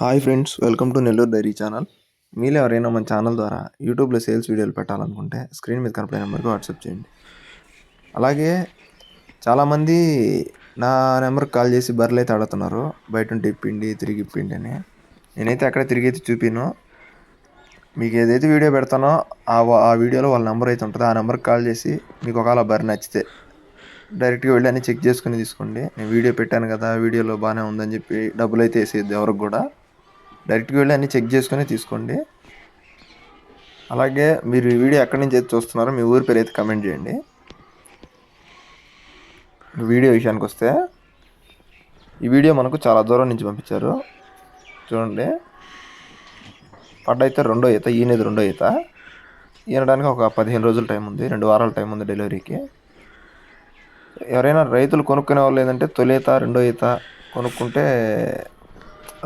Hi friends welcome to Nellore diary channel. మీరు ఎవరైనా మన ఛానల్ ద్వారా యూట్యూబ్లో సేల్స్ వీడియోలు పెట్టాలనుకుంటే స్క్రీన్ మీద కనపడే నెంబర్కి వాట్సాప్ చేయండి. అలాగే చాలామంది నా నెంబర్కి కాల్ చేసి బర్రెలు అయితే అడుగుతున్నారు బయట ఉంటే ఇప్పిండి తిరిగి ఇప్పిండి అని. నేనైతే అక్కడ తిరిగి అయితే చూపిను. మీకు ఏదైతే వీడియో పెడతానో ఆ వా- ఆ వీడియోలో వాళ్ళ నెంబర్ అయితే ఉంటుంది. ఆ నెంబర్కి కాల్ చేసి మీకు ఒకవేళ బర్రె నచ్చితే డైరెక్ట్గా వెళ్ళి అన్ని చెక్ చేసుకుని తీసుకోండి. నేను వీడియో పెట్టాను కదా వీడియోలో బాగానే ఉందని చెప్పి డబ్బులు అయితే వేసేది ఎవరికి కూడా. డైరెక్ట్గా వెళ్ళి అన్ని చెక్ చేసుకుని తీసుకోండి. అలాగే మీరు ఈ వీడియో ఎక్కడి నుంచి అయితే చూస్తున్నారో మీ ఊరి పేరు అయితే కమెంట్ చేయండి. వీడియో విషయానికి వస్తే ఈ వీడియో మనకు చాలా దూరం నుంచి పంపించారు. చూడండి. పడ్డైతే రెండో ఈత ఈయనది రెండో ఈత. ఈనడానికి ఒక పదిహేను రోజుల టైం ఉంది రెండు వారాల టైం ఉంది డెలివరీకి. ఎవరైనా రైతులు కొనుక్కునే వాళ్ళు ఏంటంటే తొలి ఈత రెండో ఈత కొనుక్కుంటే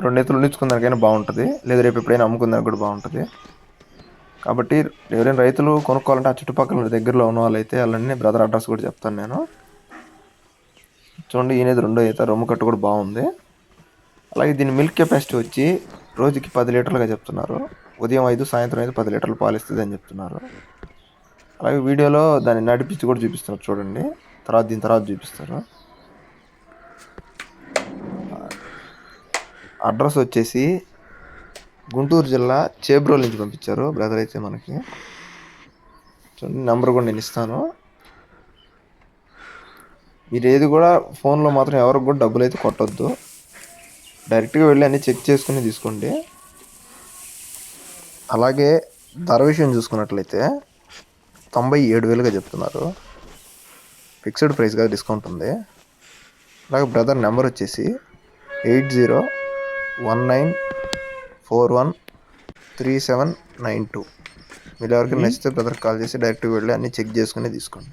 రెండు ఈతలు ఉండించుకుందానికైనా బాగుంటుంది. లేదా రేపు ఎప్పుడైనా అమ్ముకుందానికి కూడా బాగుంటుంది. కాబట్టి ఎవరైనా రైతులు కొనుక్కోవాలంటే ఆ చుట్టుపక్కల దగ్గరలో ఉన్న వాళ్ళైతే వాళ్ళని బ్రదర్ అడ్రస్ కూడా చెప్తాను నేను. చూడండి ఈయనది రెండో ఈత రొమ్ము కట్టు కూడా బాగుంది. అలాగే దీని మిల్క్ కెపాసిటీ వచ్చి రోజుకి పది లీటర్లుగా చెప్తున్నారు. ఉదయం ఐదు సాయంత్రం ఐదు పది లీటర్లు పాలిస్తుంది అని చెప్తున్నారు. అలాగే వీడియోలో దాన్ని నడిపించి కూడా చూపిస్తున్నారు చూడండి. తర్వాత దీని తర్వాత చూపిస్తారు. అడ్రస్ వచ్చేసి గుంటూరు జిల్లా చేబ్రోల్ నుంచి పంపించారు. బ్రదర్ అయితే మనకి. చూడండి నెంబర్ కూడా నేను ఇస్తాను. మీరు ఏది కూడా ఫోన్లో మాత్రం ఎవరికి కూడా డబ్బులు అయితే కొట్టొద్దు. డైరెక్ట్గా వెళ్ళి అన్నీ చెక్ చేసుకుని తీసుకోండి. అలాగే ధర విషయం చూసుకున్నట్లయితే తొంభై ఏడు వేలుగా చెప్తున్నారు. ఫిక్స్డ్ ప్రైస్గా డిస్కౌంట్ ఉంది. అలాగే బ్రదర్ నెంబర్ వచ్చేసి eight zero one nine four one three seven nine two మీరు ఎవరికి నచ్చితే బ్రదర్ కాల్ చేసి డైరెక్ట్గా వెళ్ళి అన్నీ చెక్ చేసుకుని తీసుకోండి.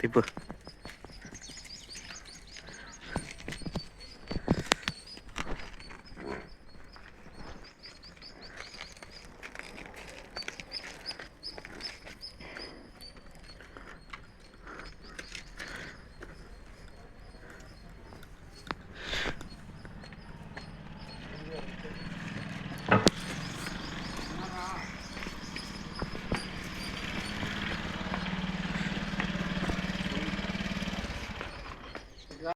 తిప్పు.